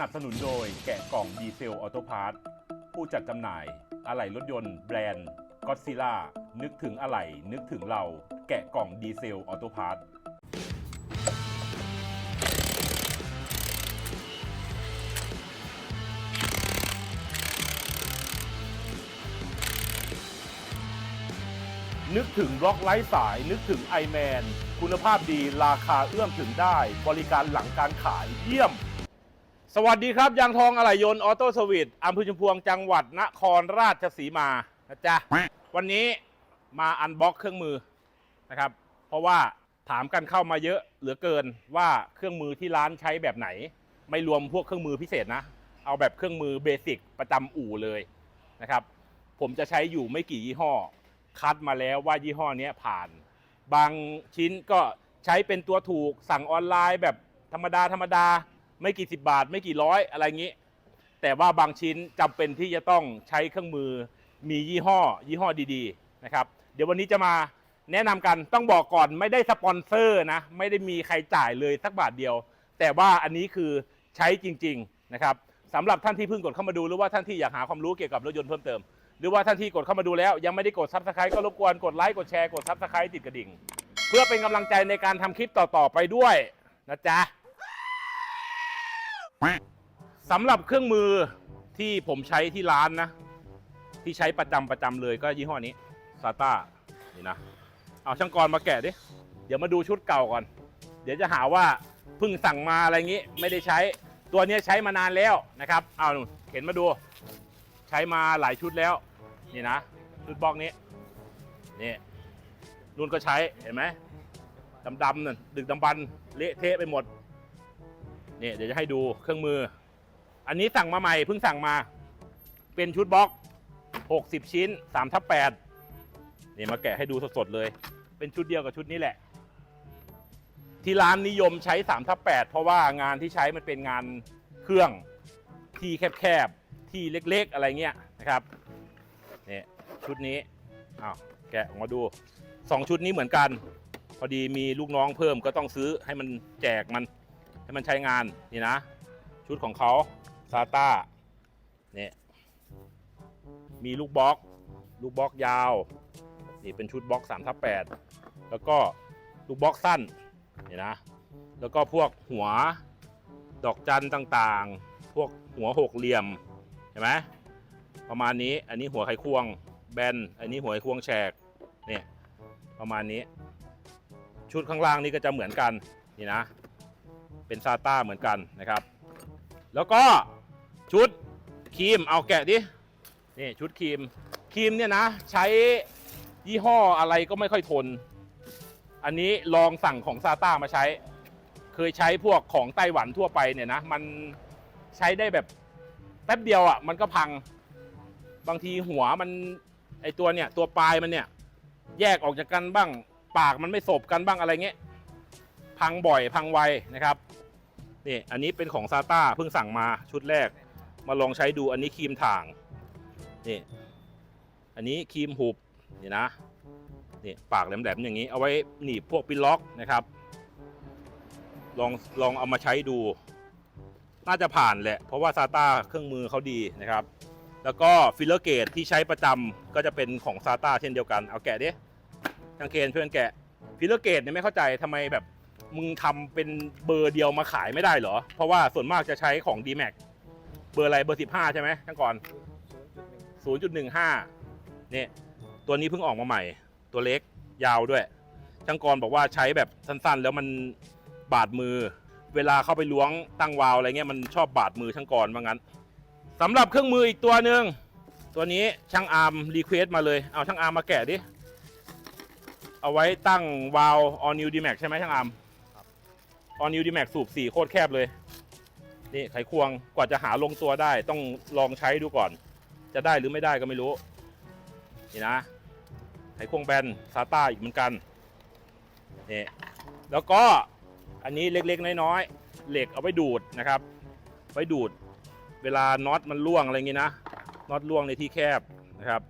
นับสนุนโดยแกะกล่องดีเซลออโตพาร์ทผู้จัดจำหน่าย อะไหล่รถยนต์แบรนด์ก็ซิล่านึกถึงอะไหล่นึกถึงเรา แกะกล่องดีเซลออโตพาร์ทนึกถึงบล็อกไร้สาย นึกถึงไอแมนคุณภาพดีราคาเอื้อมถึงได้ บริการหลังการขายเยี่ยม สวัสดีครับ ยางทองอะไหล่ยนต์ออโต้สวิตอำเภอชุมพวงจังหวัดนครราชสีมานะจ๊ะวันนี้มาอันบ็อกเครื่องมือนะครับ เพราะว่าถามกันเข้ามาเยอะเหลือเกินว่าเครื่องมือที่ร้านใช้แบบไหน ไม่รวมพวกเครื่องมือพิเศษนะ เอาแบบเครื่องมือเบสิกประจำอู่เลยนะครับ ผมจะใช้อยู่ไม่กี่ยี่ห้อ คัดมาแล้วว่ายี่ห้อเนี้ยผ่าน บางชิ้นก็ใช้เป็นตัวถูกสั่งออนไลน์แบบธรรมดาธรรมดา ไม่กี่สิบบาท ไม่กี่ร้อยอะไรงี้ แต่ว่าบางชิ้นจำเป็นที่จะต้องใช้เครื่องมือมียี่ห้อ ยี่ห้อดีๆนะครับ เดี๋ยววันนี้จะมาแนะนำกันต้องบอกก่อนไม่ได้สปอนเซอร์นะ ไม่ได้มีใครจ่ายเลยสักบาทเดียว แต่ว่าอันนี้คือใช้จริง ๆนะครับสำหรับท่านที่เพิ่งกดเข้ามาดูหรือว่าท่านที่อยากหาความรู้เกี่ยวกับรถยนต์เพิ่มเติม หรือว่าท่านที่กดเข้ามาดูแล้วยังไม่ได้กดซับสไครต์ก็รบกวนกดไลค์กดแชร์กดซับสไครต์ติดกระดิ่ง เพื่อเป็นกำลังใจในการทำคลิปต่อๆไปด้วยนะจ๊ะ สำหรับเครื่องมือที่ผมใช้ที่ร้านนะ ที่ใช้ประจำประจำเลยก็ยี่ห้อนี้ซาต้านี่นะ เอาช่างกรมาแกะดิ เดี๋ยวมาดูชุดเก่าก่อน เดี๋ยวจะหาว่าเพิ่งสั่งมาอะไรงี้ ไม่ได้ใช้ตัวนี้ใช้มานานแล้วนะครับเอาหนูเห็นมาดู ใช้มาหลายชุดแล้ว นี่นะ ชุดบล็อกนี้นี่นุ่นก็ใช้เห็นไหมดำๆนั่นดึกดำบันเละเทะไปหมด นี่เดี๋ยวจะให้ดูเครื่องมือ อันนี้สั่งมาใหม่เพิ่งสั่งมา เป็นชุดบล็อก 60 ชิ้น3ทับ8นี่มาแกะให้ดูสดๆเลย เป็นชุดเดียวกับชุดนี้แหละ ที่ร้านนิยมใช้3ทับ8เพราะว่างานที่ใช้มันเป็นงานเครื่องที่แคบๆ ที่เล็กๆ อะไรเงี้ยนะครับนี่ชุดนี้อ้าวแกะออกมาดู2ชุดนี้เหมือนกัน พอดีมีลูกน้องเพิ่มก็ต้องซื้อให้มันแจกมัน ให้มันใช้งานนี่นะ ชุดของเขาซาต้าเนี่ยมีลูกบล็อก ลูกบล็อกยาว นี่เป็นชุดบล็อก3ทับ8แล้วก็ลูกบล็อกสั้นนี่นะ แล้วก็พวกหัวดอกจันต่างๆ พวกหัวหกเหลี่ยมเห็นไหมประมาณนี้อันนี้หัวไขควงแบนอันนี้หัวไขควงแฉกเนี่ยประมาณนี้ ชุดข้างล่างนี่ก็จะเหมือนกันนี่นะ เป็นซาต้าเหมือนกันนะครับ แล้วก็ชุดครีมเอาแกะดิ นี่ชุดครีม ครีมเนี่ยนะ ใช้ยี่ห้ออะไรก็ไม่ค่อยทน อันนี้ลองสั่งของซาต้ามาใช้ เคยใช้พวกของไต้หวันทั่วไปเนี่ยนะ มันใช้ได้แบบแป๊บเดียวอะ มันก็พัง บางทีหัวมันไอตัวเนี่ยตัวปลายมันเนี่ย แยกออกจากกันบ้าง ปากมันไม่สบกันบ้างอะไรเงี้ย พังบ่อยพังไวนะครับนี่อันนี้เป็นของซาต้าเพิ่งสั่งมาชุดแรก มาลองใช้ดูอันนี้ครีมถ่างนี่อันนี้ครีมหุบนี่นะนี่ปากแหลมๆอย่างนี้เอาไว้หนีบพวกปินล็อกนะครับ ลองลองเอามาใช้ดู น่าจะผ่านแหละ เพราะว่าซาต้าเครื่องมือเขาดีนะครับ แล้วก็ฟิลเลอร์เกตที่ใช้ประจำก็จะเป็นของซาต้าเช่นเดียวกันเอาแกะดิทางเคนเพื่อนแกะฟิลเลอร์เกตเนี่ยไม่เข้าใจทำไมแบบ มึงทำเป็นเบอร์เดียวมาขายไม่ได้เหรอ เพราะว่าส่วนมากจะใช้ของ d m a x เบอร์อะไรเบอร์ 15 ใช่ไหมทั้งก่อน 0.15 เนี่ย ตัวนี้เพิ่งออกมาใหม่ ตัวเล็กยาวด้วยช่างกรบอกว่าใช้แบบสั้นๆ แล้วมันบาดมือ เวลาเข้าไปล้วงตั้งวาล์วอะไรเงี้ยมันชอบบาดมือช่างกรว่างั้นสำหรับเครื่องมืออีกตัวหนึ่งตัวนี้ช่างอาร์มรีเควสมาเลยเอาช่างอาร์มมาแกะดิเอาไว้ตั้งวาล์ว All New D-Max ใช่ไหมช่างอาร์ม All New D-Max สูบ4โคตรแคบเลย นี่ไขควงกว่าจะหาลงตัวได้ต้องลองใช้ดูก่อน จะได้หรือไม่ได้ก็ไม่รู้ นี่นะ ไขควงแบนซาต้าอีกเหมือนกันนี่แล้วก็อันนี้เล็กๆ น้อยๆ เหล็กเอาไว้ดูดนะครับ ไว้ดูดเวลาน็อตมันร่วงอะไรอย่างงี้นะน็อตร่วงในที่แคบนะครับ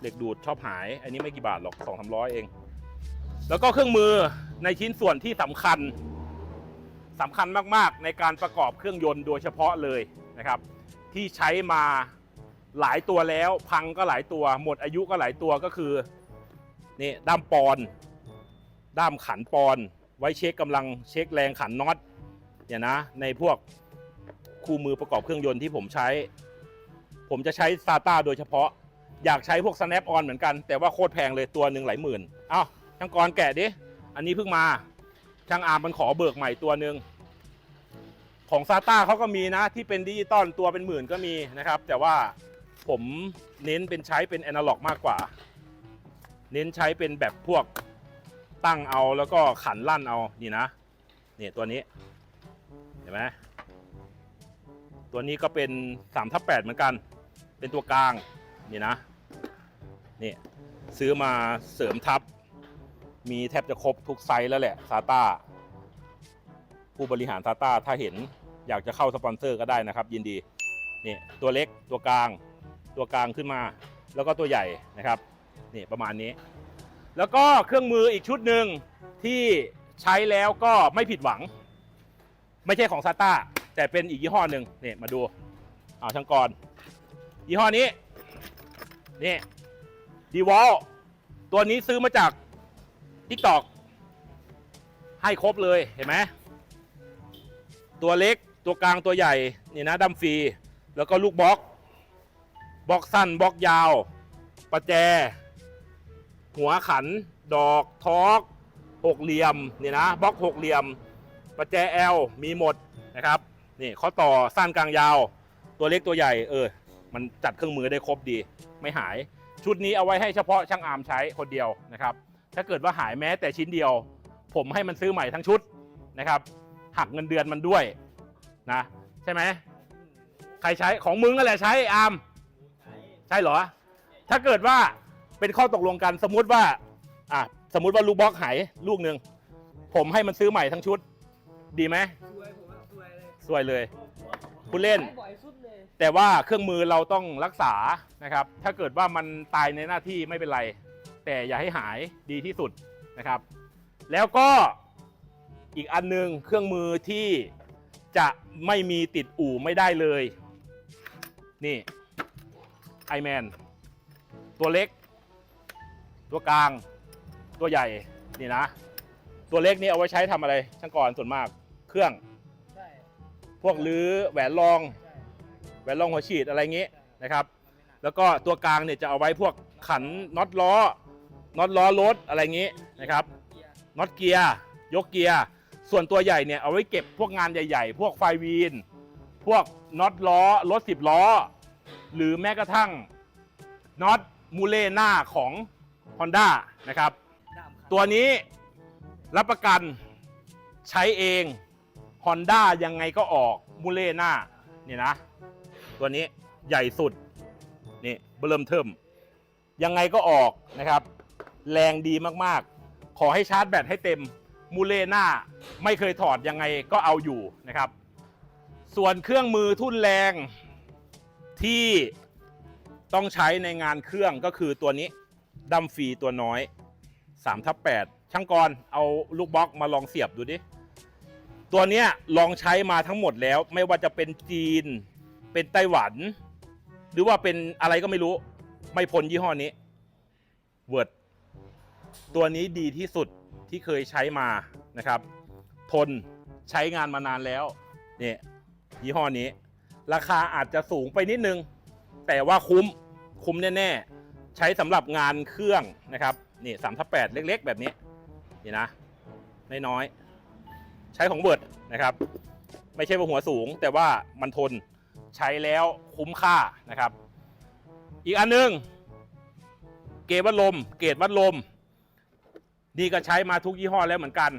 เหล็กดูดชอบหาย อันนี้ไม่กี่บาทหรอกสองสามร้อยเอง แล้วก็เครื่องมือในชิ้นส่วนที่สำคัญ สำคัญมากๆ ในการประกอบเครื่องยนต์โดยเฉพาะเลยนะครับ ที่ใช้มาหลายตัวแล้วพังก็หลายตัว หมดอายุก็หลายตัวก็คือนี่ด้ามปอนด้ามขันปอน ไว้เช็คกำลังเช็คแรงขันน็อตเนี่ยนะในพวกคู่มือประกอบเครื่องยนต์ที่ผมใช้ ผมจะใช้ซาต้าโดยเฉพาะ อยากใช้พวก snap on เหมือนกัน แต่ว่าโคตรแพงเลยตัวหนึ่งหลายหมื่น เอ้าช่างกรแกะดิ อันนี้เพิ่งมา ช่างอาร์มมันขอเบิกใหม่ตัวหนึ่งของซาต้าเขาก็มีนะที่เป็นดิจิตอลตัวเป็นหมื่นก็มีนะครับ แต่ว่าผมเน้นเป็นใช้เป็นแอนะล็อกมากกว่า เน้นใช้เป็นแบบพวกตั้งเอาแล้วก็ขันลั่นเอานี่นะเนี่ยตัวนี้เห็นไหมตัวนี้ก็เป็น3ทับ8เหมือนกัน เป็นตัวกลางนี่นะนี่ซื้อมาเสริมทับ มีแทบจะครบทุกไซส์แล้วแหละซาต้าผู้บริหารซาต้าถ้าเห็นอยากจะเข้าสปอนเซอร์ก็ได้นะครับ ยินดีนี่ตัวเล็กตัวกลาง ตัวกลางขึ้นมา แล้วก็ตัวใหญ่นะครับนี่ประมาณนี้ แล้วก็เครื่องมืออีกชุดหนึ่งที่ใช้แล้วก็ไม่ผิดหวัง ไม่ใช่ของซาต้าแต่เป็นอีกยี่ห้อหนึ่งนี่มาดูเอาช่างกรยี่ห้อนี้นี่ดีวอลตัวนี้ซื้อมาจาก t ิ k t o k ให้ครบเลยเห็นไหมตัวเล็กตัวกลางตัวใหญ่นี่นะดัมฟรี แล้วก็ลูกบล็อกบล็อกสั้นบล็อกยาว ประแจ หัวขัน ดอกทอกหกเหลี่ยมนี่นะบล็อกหกเหลี่ยม ประแจ L มีหมดนะครับนี่ข้อต่อสั้นกลางยาว ตัวเล็กตัวใหญ่เออ มันจัดเครื่องมือได้ครบดี ไม่หาย ชุดนี้เอาไว้ให้เฉพาะช่างอาร์มใช้คนเดียวนะครับ ถ้าเกิดว่าหายแม้แต่ชิ้นเดียว ผมให้มันซื้อใหม่ทั้งชุดนะครับ หักเงินเดือนมันด้วยนะใช่ไหมใครใช้ของมึงอะไรใช้อาร์มใช่เหรอ ถ้าเกิดว่าเป็นข้อตกลงกันสมมุติว่าอะสมมุติว่าลูกบล็อกหายลูกหนึ่งผมให้มันซื้อใหม่ทั้งชุด ดีไหมสวยเลยสวยเลยผู้เล่น แต่ว่าเครื่องมือเราต้องรักษานะครับ ถ้าเกิดว่ามันตายในหน้าที่ไม่เป็นไร แต่อย่าให้หายดีที่สุดนะครับ แล้วก็อีกอันหนึงเครื่องมือที่จะไม่มีติดอู่ไม่ได้เลย นี่ไอแมนตัวเล็ก ตัวกลาง ตัวใหญ่นี่นะ ตัวเล็กนี่เอาไว้ใช้ทำอะไร ช่างก่อนส่วนมากเครื่องใช่พวกรื้อแหวนรองใช่แหวนรองหัวฉีดอะไรเงี้ยใช่นะครับมันไม่หนักแล้วก็ตัวกลางเนี่ยจะเอาไว้พวกขันน็อตล้อ น็อตล้อรถอะไรเงี้นะครับน็อตเกียร์ยกเกียร์ส่วนตัวใหญ่เนี่ยเอาไว้เก็บพวกงานใหญ่ ๆ พวกไฟวีน พวกน็อตล้อรถสิบล้อ หรือแม้กระทั่งน็อตมูเล่หน้าของ Honda นะครับ ตัวนี้รับประกันใช้เอง Honda ยังไงก็ออกมูเล่หน้านี่นะ ตัวนี้ใหญ่สุดนี่เบิ่มเทิมยังไงก็ออกนะครับ แรงดีมากๆ ขอให้ชาร์จแบตให้เต็มมูเลน้าไม่เคยถอดยังไงก็เอาอยู่นะครับ ส่วนเครื่องมือทุ่นแรงที่ต้องใช้ในงานเครื่องก็คือตัวนี้ดัมฟรีตัวน้อย3ทับ8ช่างกรเอาลูกบล็อกมาลองเสียบดูดิ ตัวเนี้ยลองใช้มาทั้งหมดแล้ว ไม่ว่าจะเป็นจีน เป็นไต้หวัน หรือว่าเป็นอะไรก็ไม่รู้ ไม่พ้นยี่ห้อนี้เวิร์ด ตัวนี้ดีที่สุดที่เคยใช้มานะครับ ทนใช้งานมานานแล้วเนี่ยยี่ห้อนี้ ราคาอาจจะสูงไปนิดนึง แต่ว่าคุ้มคุ้มแน่ๆ ใช้สำหรับงานเครื่องนะครับนี่สามทับแปดเล็ก ๆ แบบนี้นี่นะน้อยๆใช้ของเบิร์ดนะครับ ไม่ใช่ว่าหัวสูง แต่ว่ามันทนใช้แล้วคุ้มค่านะครับ อีกอันหนึง เกจวัดลม เกจวัดลม นี่ก็ใช้มาทุกยี่ห้อแล้วเหมือนกัน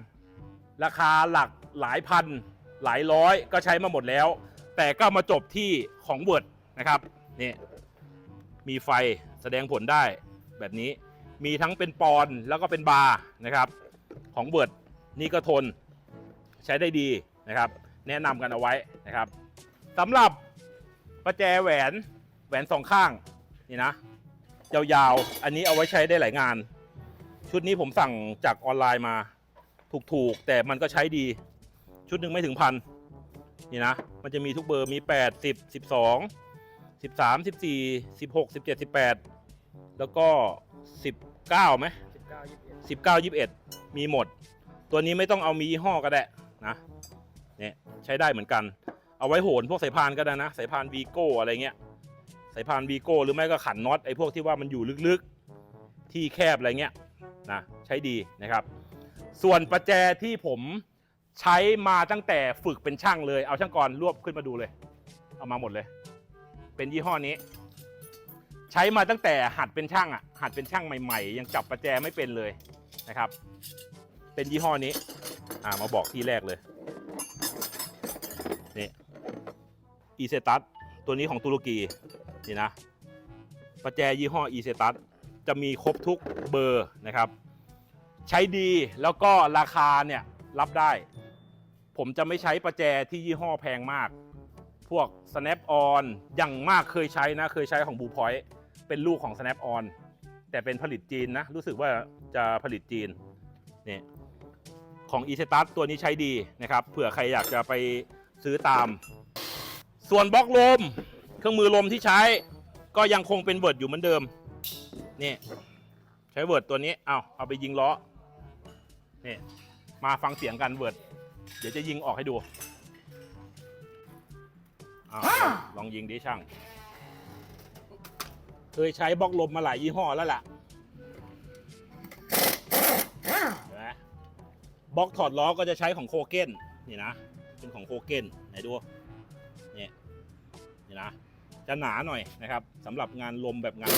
ราคาหลักหลายพัน หลายร้อยก็ใช้มาหมดแล้ว แต่ก็มาจบที่ของเบิร์ดนะครับนี่มีไฟแสดงผลได้แบบนี้มีทั้งเป็นปอนแล้วก็เป็นบาร์นะครับของเบิร์ดนี่ก็ทนใช้ได้ดีนะครับ แนะนำกันเอาไว้นะครับสำหรับประแจแหวนแหวนสองข้างนี่นะยาวๆ อันนี้เอาไว้ใช้ได้หลายงาน ชุดนี้ผมสั่งจากออนไลน์มา ถูกๆ แต่มันก็ใช้ดี ชุดหนึ่งไม่ถึงพันนี่นะ มันจะมีทุกเบอร์มี 8 10 12 13 14 16 17 18 แล้วก็ 19ไหมสิบเก้ายี่สิบเอ็ด19 21 มีหมด ตัวนี้ไม่ต้องเอามียี่ห้อก็ได้นะเนี่ยใช้ได้เหมือนกัน เอาไว้โหนพวกสายพานก็ได้นะ สายพานวีโก้อะไรเงี้ย สายพานวีโก้หรือไม่ก็ขันน็อตไอ้พวกที่ว่ามันอยู่ลึกๆ ที่แคบอะไรเงี้ย นะใช้ดีนะครับ ส่วนประแจที่ผมใช้มาตั้งแต่ฝึกเป็นช่างเลย เอาช่างกรรวบขึ้นมาดูเลย เอามาหมดเลย เป็นยี่ห้อนี้ ใช้มาตั้งแต่หัดเป็นช่างอะ หัดเป็นช่างใหม่ๆ ยังจับประแจไม่เป็นเลยนะครับ เป็นยี่ห้อนี้ อ่ามาบอกที่แรกเลยนี่อีเซตัสตัวนี้ของตุรกีนี่นะประแจยี่ห้ออีเซตัส จะมีครบทุกเบอร์นะครับ ใช้ดีแล้วก็ราคาเนี่ยรับได้ ผมจะไม่ใช้ประแจที่ยี่ห้อแพงมาก พวก snap on อย่างมากเคยใช้นะ เคยใช้ของ Blue Point เป็นลูกของ snap on แต่เป็นผลิตจีนนะ รู้สึกว่าจะผลิตจีนนี่ของ e s t a t ตัวนี้ใช้ดีนะครับ เผื่อใครอยากจะไปซื้อตาม ส่วนบล็อกลม เครื่องมือลมที่ใช้ก็ยังคงเป็นเวิร์ดอยู่เหมือนเดิม นี่ ใช้เวิร์ดตัวนี้ เอาเอาไปยิงล้อ นี่ มาฟังเสียงกันเวิร์ดเดี๋ยวจะยิงออกให้ดูอาลองยิงดิช่าง เคยใช้บล็อกลมมาหลายยี่ห้อแล้วล่ะเห็นไหมบล็อกถอดล้อก็จะใช้ของโคเก้นนี่นะ เป็นของโคเก้นไหนดู นี่ นี่นะ จะหนาหน่อยนะครับสำหรับงานลมแบบงาน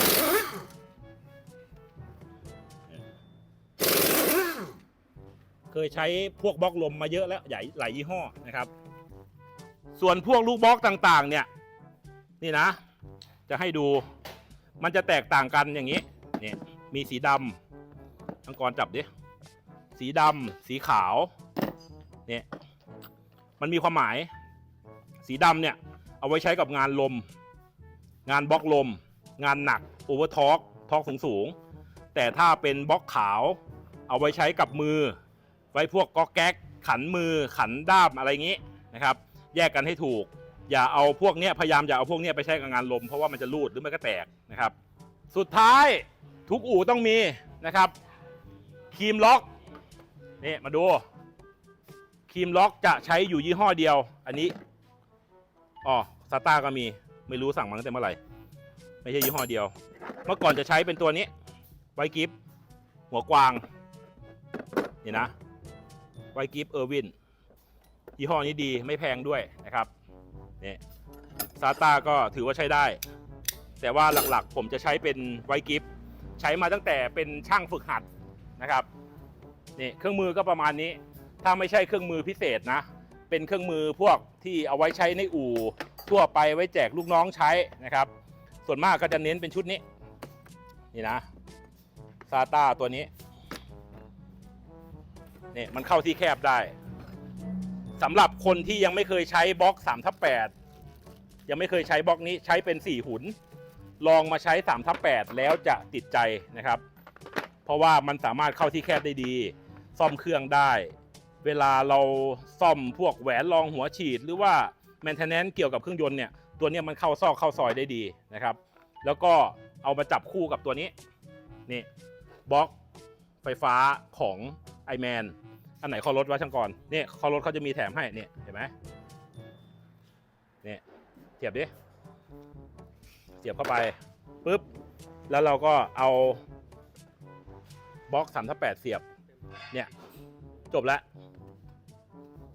เคยใช้พวกบล็อกลมมาเยอะแล้วใหญ่หลายยี่ห้อนะครับ ส่วนพวกลูกบล็อกต่างๆ เนี่ย นี่นะ จะให้ดูมันจะแตกต่างกันอย่างนี้เนี่ยมีสีดำทั้งกรจับดิสีดำสีขาวเนี่ยมันมีความหมาย สีดำเนี่ย เอาไว้ใช้กับงานลม งานบล็อกลม งานหนักโอเวอร์ทอกทอร์กสูงแต่ถ้าเป็นบล็อกขาว เอาไว้ใช้กับมือ ไว้พวกก๊อกแก๊กขันมือขันด้ามอะไรอย่างนี้นะครับ แยกกันให้ถูก อย่าเอาพวกเนี้ยพยายามอย่าเอาพวกเนี้ยไปใช้กับงานลมเพราะว่ามันจะรูดหรือไม่ก็แตกนะครับ สุดท้ายทุกอู่ต้องมีนะครับครีมล็อกนี่มาดูครีมล็อกจะใช้อยู่ยี่ห้อเดียว อันนี้อ๋อซาต้าก็มีไม่รู้สั่งมาตั้งแต่เมื่อไหร่ไม่ใช่ยี่ห้อเดียว เมื่อก่อนจะใช้เป็นตัวนี้ไวกิฟหัวกวางนี่นะ ไวกิฟเออร์วินยี่ห้อนี้ดีไม่แพงด้วยนะครับนี่ซาต้าก็ถือว่าใช้ได้ แต่ว่าหลักๆ ผมจะใช้เป็นไวกิฟใช้มาตั้งแต่เป็นช่างฝึกหัดนะครับนี่เครื่องมือก็ประมาณนี้ ถ้าไม่ใช่เครื่องมือพิเศษนะ เป็นเครื่องมือพวกที่เอาไว้ใช้ในอู่ทั่วไปไว้แจกลูกน้องใช้นะครับ ส่วนมากก็จะเน้นเป็นชุดนี้ นี่นะซาต้าตัวนี้ นี่มันเข้าที่แคบได้สำหรับคนที่ยังไม่เคยใช้บล็อก3ทับ8ยังไม่เคยใช้บล็อกนี้ใช้เป็น 4 หุน ลองมาใช้3ทับ8แล้วจะติดใจนะครับ เพราะว่ามันสามารถเข้าที่แคบได้ดี ซ่อมเครื่องได้ เวลาเราซ่อมพวกแหวนรองหัวฉีด หรือว่า maintenance เกี่ยวกับเครื่องยนต์เนี่ยตัวนี้มันเข้าซอกเข้าซอยได้ดีนะครับ แล้วก็เอามาจับคู่กับตัวนี้นี่บล็อกไฟฟ้าของ i m a n อันไหนคอรถวะช่างก่อนเนี่ยคอรถเขาจะมีแถมให้เนี่ยเห็นไหมเนี่ยเสียบดิเสียบเข้าไปปุ๊บแล้วเราก็เอาบล็อกสามทับแปดเสียบ เนี่ย จบแล้ว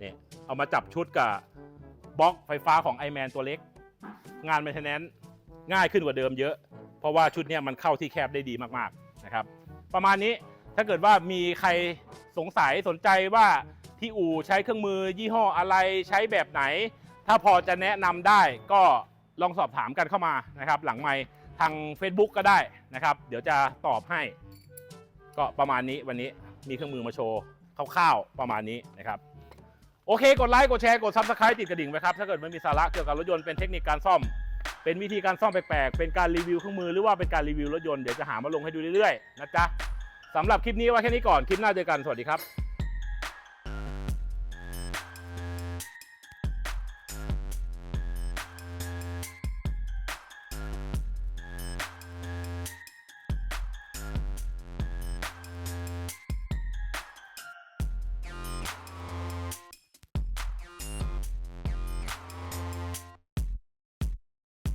เนี่ยเอามาจับชุดกับบล็อกไฟฟ้าของ i m a n ตัวเล็ก งาน maintenance ง่ายขึ้นกว่าเดิมเยอะ เพราะว่าชุดเนี้ยมันเข้าที่แคบได้ดีมาก ๆ นะครับ ประมาณนี้ ถ้าเกิดว่ามีใครสงสัยสนใจว่าที่อู่ใช้เครื่องมือยี่ห้ออะไรใช้แบบไหน ถ้าพอจะแนะนำได้ก็ลองสอบถามกันเข้ามานะครับ หลังไมค์ทาง Facebook ก็ได้นะครับ เดี๋ยวจะตอบให้ ก็ประมาณนี้วันนี้มีเครื่องมือมาโชว์คร่าวๆประมาณนี้นะครับ โอเค กดไลค์ กดแชร์ กด Subscribe ติดกระดิ่งไว้ครับ ถ้าเกิดมันมีสาระเกี่ยวกับรถยนต์ เป็นเทคนิคการซ่อม เป็นวิธีการซ่อมแปลกๆ เป็นการรีวิวเครื่องมือหรือว่าเป็นการรีวิวรถยนต์ เดี๋ยวจะหามาลงให้ดูเรื่อยๆ นะจ๊ะ สำหรับคลิปนี้ไว้แค่นี้ก่อน คลิปหน้าเจอกัน สวัสดีครับ